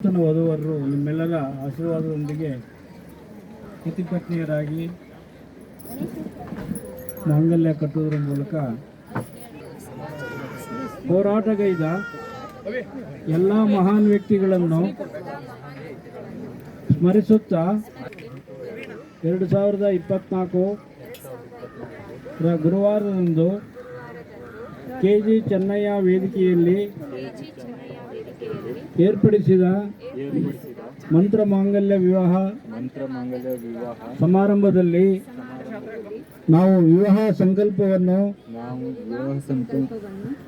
ನೂತನ ವಧುವರರು ನಿಮ್ಮೆಲ್ಲರ ಆಶೀರ್ವಾದದೊಂದಿಗೆ ಪತಿಪತ್ನಿಯರಾಗಿ ಮಾಂಗಲ್ಯ ಕಟ್ಟುವುದರ ಮೂಲಕ ಹೋರಾಟಗೈದ ಎಲ್ಲ ಮಹಾನ್ ವ್ಯಕ್ತಿಗಳನ್ನು ಸ್ಮರಿಸುತ್ತಾ ಎರಡು ಸಾವಿರದ ಇಪ್ಪತ್ನಾಲ್ಕು ಗುರುವಾರದಂದು ಕೆ ಜಿ ಚೆನ್ನಯ್ಯ ವೇದಿಕೆಯಲ್ಲಿ ಏರ್ಪಡಿಸಿದ ಮಂತ್ರ ಮಾಂಗಲ್ಯ ವಿವಾಹ ಮಂತ್ರ ಮಾಂಗಲ್ಯ ವಿವಾಹ ಸಮಾರಂಭದಲ್ಲಿ ನಾವು ವಿವಾಹ ಸಂಕಲ್ಪವನ್ನು ನಾವು ವಿವಾಹ ಸಂಕಲ್ಪ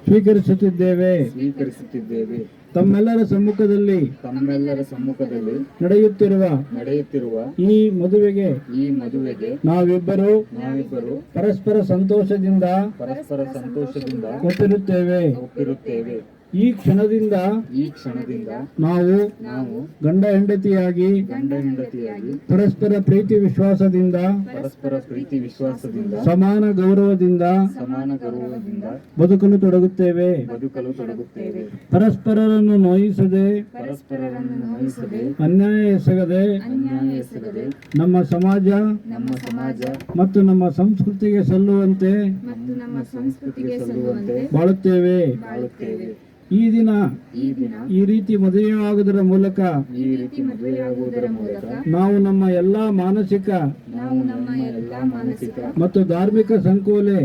ಸ್ವೀಕರಿಸುತ್ತಿದ್ದೇವೆ. ಸ್ವೀಕರಿಸುತ್ತಿದ್ದೇವೆ. ತಮ್ಮೆಲ್ಲರ ಸಮ್ಮುಖದಲ್ಲಿ ತಮ್ಮೆಲ್ಲರ ಸಮ್ಮುಖದಲ್ಲಿ ನಡೆಯುತ್ತಿರುವ ನಡೆಯುತ್ತಿರುವ ಈ ಮದುವೆಗೆ ಈ ಮದುವೆಗೆ ನಾವಿಬ್ಬರು ನಾವಿಬ್ಬರು ಪರಸ್ಪರ ಸಂತೋಷದಿಂದ ಪರಸ್ಪರ ಸಂತೋಷದಿಂದ ಒಪ್ಪಿರುತ್ತೇವೆ. ಒಪ್ಪಿರುತ್ತೇವೆ. ಈ ಕ್ಷಣದಿಂದ ಈ ಕ್ಷಣದಿಂದ ನಾವು ನಾವು ಗಂಡ ಹೆಂಡತಿಯಾಗಿ ಗಂಡ ಹೆಂಡತಿಯಾಗಿ ಪರಸ್ಪರ ಪ್ರೀತಿ ವಿಶ್ವಾಸದಿಂದ ಪರಸ್ಪರ ಪ್ರೀತಿ ವಿಶ್ವಾಸದಿಂದ ಸಮಾನ ಗೌರವದಿಂದ ಸಮಾನ ಗೌರವದಿಂದ ಬದುಕಲು ತೊಡಗುತ್ತೇವೆ. ಬದುಕಲು ತೊಡಗುತ್ತೇವೆ. ಪರಸ್ಪರರನ್ನು ನೋಯಿಸದೆ ಪರಸ್ಪರರನ್ನು ನೋಯಿಸದೆ ಅನ್ಯಾಯ ಎಸಗದೆ ಅನ್ಯಾಯ ಎಸಗದೆ ನಮ್ಮ ಸಮಾಜ ನಮ್ಮ ಸಮಾಜ ಮತ್ತು ನಮ್ಮ ಸಂಸ್ಕೃತಿಗೆ ಸಲ್ಲುವಂತೆ ಮತ್ತು ನಮ್ಮ ಸಂಸ್ಕೃತಿಗೆ ಸಲ್ಲುವಂತೆ ಬಾಳುತ್ತೇವೆ. ಬಾಳುತ್ತೇವೆ. ಈ ದಿನ ಈ ರೀತಿ ಮದುವೆಯಾಗುವುದರ ಮೂಲಕ ನಾವು ನಮ್ಮ ಎಲ್ಲಾ ಮಾನಸಿಕ ಮತ್ತು ಧಾರ್ಮಿಕ ಸಂಕೋಲೆ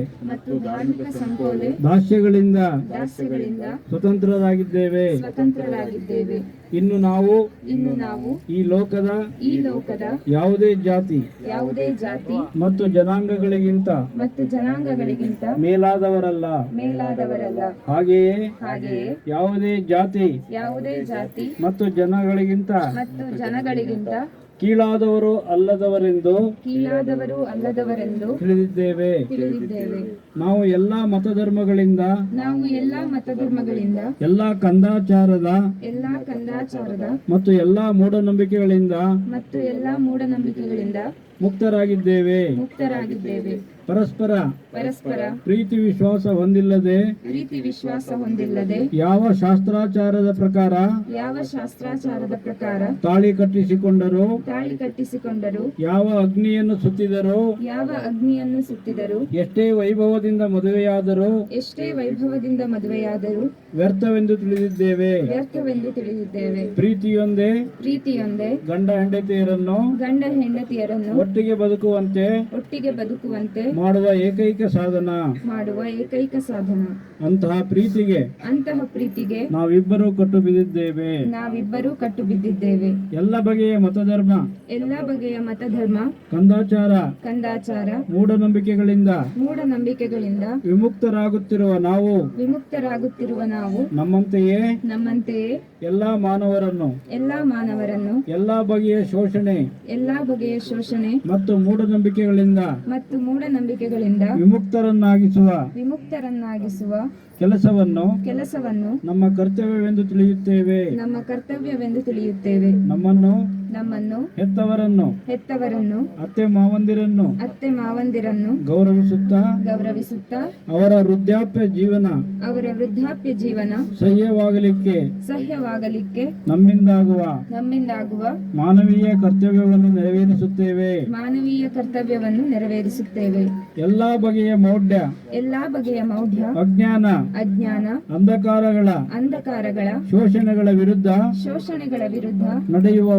ಸ್ವತಂತ್ರರಾಗಿದ್ದೇವೆ. ಸ್ವತಂತ್ರರಾಗಿದ್ದೇವೆ. ಇನ್ನು ನಾವು ಇನ್ನು ನಾವು ಈ ಲೋಕದ ಈ ಲೋಕದ ಯಾವುದೇ ಜಾತಿ ಯಾವುದೇ ಜಾತಿ ಮತ್ತು ಜನಾಂಗಗಳಿಗಿಂತ ಮತ್ತು ಜನಾಂಗಗಳಿಗಿಂತ ಮೇಲಾದವರಲ್ಲ. ಮೇಲಾದವರಲ್ಲ. ಹಾಗೆಯೇ ಹಾಗೆಯೇ ಯಾವುದೇ ಜಾತಿ ಯಾವುದೇ ಜಾತಿ ಮತ್ತು ಜನಗಳಿಗಿಂತ ಮತ್ತು ಜನಗಳಿಗಿಂತ ಕೀಳಾದವರು ಅಲ್ಲದವರೆಂದು ಕೀಳಾದವರು ಅಲ್ಲದವರೆಂದು ತಿಳಿದಿದ್ದೇವೆ. ತಿಳಿದಿದ್ದೇವೆ. ನಾವು ಎಲ್ಲಾ ಮತಧರ್ಮಗಳಿಂದ ನಾವು ಎಲ್ಲಾ ಮತಧರ್ಮಗಳಿಂದ ಎಲ್ಲಾ ಕಂದಾಚಾರದ ಎಲ್ಲಾ ಕಂದಾಚಾರದ ಮತ್ತು ಎಲ್ಲಾ ಮೂಢನಂಬಿಕೆಗಳಿಂದ ಮತ್ತು ಎಲ್ಲಾ ಮೂಢನಂಬಿಕೆಗಳಿಂದ ಮುಕ್ತರಾಗಿದ್ದೇವೆ. ಮುಕ್ತರಾಗಿದ್ದೇವೆ. ಪರಸ್ಪರ. ಪರಸ್ಪರ. ಪ್ರೀತಿ ವಿಶ್ವಾಸ ಹೊಂದಿಲ್ಲದೆ. ಪ್ರೀತಿ ವಿಶ್ವಾಸ ಹೊಂದಿಲ್ಲದೆ. ಯಾವ ಶಾಸ್ತ್ರಾಚಾರದ ಪ್ರಕಾರ. ಯಾವ ಶಾಸ್ತ್ರಾಚಾರದ ಪ್ರಕಾರ. ತಾಳಿ ಕಟ್ಟಿಸಿಕೊಂಡರು. ತಾಳಿ ಕಟ್ಟಿಸಿಕೊಂಡರು. ಯಾವ ಅಗ್ನಿಯನ್ನು ಸುತ್ತಿದರು. ಯಾವ ಅಗ್ನಿಯನ್ನು ಸುತ್ತಿದರು. ಎಷ್ಟೇ ವೈಭವದಿಂದ ಮದುವೆಯಾದರು. ಎಷ್ಟೇ ವೈಭವದಿಂದ ಮದುವೆಯಾದರೂ. ವ್ಯರ್ಥವೆಂದು ತಿಳಿದಿದ್ದೇವೆ. ವ್ಯರ್ಥವೆಂದು ತಿಳಿದಿದ್ದೇವೆ. ಪ್ರೀತಿಯೊಂದೇ ಪ್ರೀತಿಯೊಂದೇ ಗಂಡ ಹೆಂಡತಿಯರನ್ನು ಗಂಡ ಹೆಂಡತಿಯರನ್ನು ಒಟ್ಟಿಗೆ ಬದುಕುವಂತೆ ಒಟ್ಟಿಗೆ ಬದುಕುವಂತೆ ಮಾಡುವ ಏಕೈಕ ಸಾಧನ. ಮಾಡುವ ಏಕೈಕ ಸಾಧನ. ಅಂತಹ ಪ್ರೀತಿಗೆ ಅಂತಹ ಪ್ರೀತಿಗೆ ನಾವಿಬ್ಬರು ಕಟ್ಟು ಬಿದ್ದಿದ್ದೇವೆ. ನಾವಿಬ್ಬರು ಕಟ್ಟು ಬಿದ್ದಿದ್ದೇವೆ. ಎಲ್ಲ ಬಗೆಯ ಮತಧರ್ಮ ಎಲ್ಲ ಬಗೆಯ ಮತಧರ್ಮ ಕಂದಾಚಾರ ಕಂದಾಚಾರ ಮೂಢನಂಬಿಕೆಗಳಿಂದ ಮೂಢನಂಬಿಕೆಗಳಿಂದ ವಿಮುಕ್ತರಾಗುತ್ತಿರುವ ನಾವು ವಿಮುಕ್ತರಾಗುತ್ತಿರುವ ನಾವು. ನಮ್ಮಂತೆಯೇ ನಮ್ಮಂತೆಯೇ ಎಲ್ಲಾ ಮಾನವರನ್ನು ಎಲ್ಲಾ ಮಾನವರನ್ನು ಎಲ್ಲಾ ಬಗೆಯ ಶೋಷಣೆ ಎಲ್ಲಾ ಬಗೆಯ ಶೋಷಣೆ ಮತ್ತು ಮೂಢನಂಬಿಕೆಗಳಿಂದ ಮತ್ತು ಮೂಢನಂಬಿಕೆಗಳಿಂದ ವಿಮುಕ್ತರನ್ನಾಗಿಸುವ ವಿಮುಕ್ತರನ್ನಾಗಿಸುವ ಕೆಲಸವನ್ನು ಕೆಲಸವನ್ನು ನಮ್ಮ ಕರ್ತವ್ಯವೆಂದು ತಿಳಿಯುತ್ತೇವೆ. ನಮ್ಮ ಕರ್ತವ್ಯವೆಂದು ತಿಳಿಯುತ್ತೇವೆ. ನಮ್ಮನ್ನು ನಮ್ಮನ್ನು ಹೆತ್ತವರನ್ನು ಹೆತ್ತವರನ್ನು ಅತ್ತೆ ಮಾವಂದಿರನ್ನು ಅತ್ತೆ ಮಾವಂದಿರನ್ನು ಗೌರವಿಸುತ್ತಾ ಗೌರವಿಸುತ್ತಾ ಅವರ ವೃದ್ಧಾಪ್ಯ ಜೀವನ ಅವರ ವೃದ್ಧಾಪ್ಯ ಜೀವನ ಸಹ್ಯವಾಗಲಿಕ್ಕೆ ಸಹ್ಯವಾಗಲಿಕ್ಕೆ ನಮ್ಮಿಂದಾಗುವ ನಮ್ಮಿಂದಾಗುವ ಮಾನವೀಯ ಕರ್ತವ್ಯವನ್ನು ನೆರವೇರಿಸುತ್ತೇವೆ. ಮಾನವೀಯ ಕರ್ತವ್ಯವನ್ನು ನೆರವೇರಿಸುತ್ತೇವೆ. ಎಲ್ಲಾ ಬಗೆಯ ಮೌಢ್ಯ ಎಲ್ಲಾ ಬಗೆಯ ಮೌಢ್ಯ ಅಜ್ಞಾನ ಅಜ್ಞಾನ ಅಂಧಕಾರಗಳ ಅಂಧಕಾರಗಳ ಶೋಷಣೆಗಳ ವಿರುದ್ಧ ಶೋಷಣೆಗಳ ವಿರುದ್ಧ ನಡೆಯುವ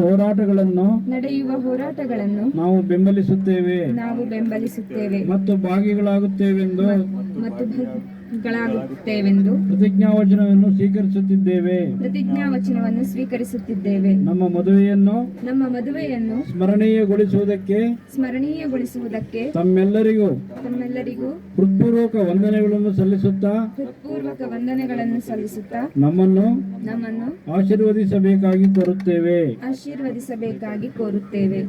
ಹೋರಾಟಗಳನ್ನು ನಡೆಯುವ ಹೋರಾಟಗಳನ್ನು ನಾವು ಬೆಂಬಲಿಸುತ್ತೇವೆ. ನಾವು ಬೆಂಬಲಿಸುತ್ತೇವೆ. ಮತ್ತು ಭಾಗಿಗಳಾಗುತ್ತೇವೆಂದು ಮತ್ತು ಗಳಾಗುತ್ತೇವೆಂದು ಪ್ರತಿಜ್ಞಾವಚನವನ್ನು ಸ್ವೀಕರಿಸುತ್ತಿದ್ದೇವೆ. ಪ್ರತಿಜ್ಞಾ ವಚನವನ್ನು ಸ್ವೀಕರಿಸುತ್ತಿದ್ದೇವೆ. ನಮ್ಮ ಮದುವೆಯನ್ನು ನಮ್ಮ ಮದುವೆಯನ್ನು ಸ್ಮರಣೀಯಗೊಳಿಸುವುದಕ್ಕೆ ಸ್ಮರಣೀಯಗೊಳಿಸುವುದಕ್ಕೆ ತಮ್ಮೆಲ್ಲರಿಗೂ ತಮ್ಮೆಲ್ಲರಿಗೂ ಹೃತ್ಪೂರ್ವಕ ವಂದನೆಗಳನ್ನು ಸಲ್ಲಿಸುತ್ತಾ ಹೃತ್ಪೂರ್ವಕ ವಂದನೆಗಳನ್ನು ಸಲ್ಲಿಸುತ್ತಾ ನಮ್ಮನ್ನು ನಮ್ಮನ್ನು ಆಶೀರ್ವದಿಸಬೇಕಾಗಿ ಕೋರುತ್ತೇವೆ. ಆಶೀರ್ವದಿಸಬೇಕಾಗಿ ಕೋರುತ್ತೇವೆ.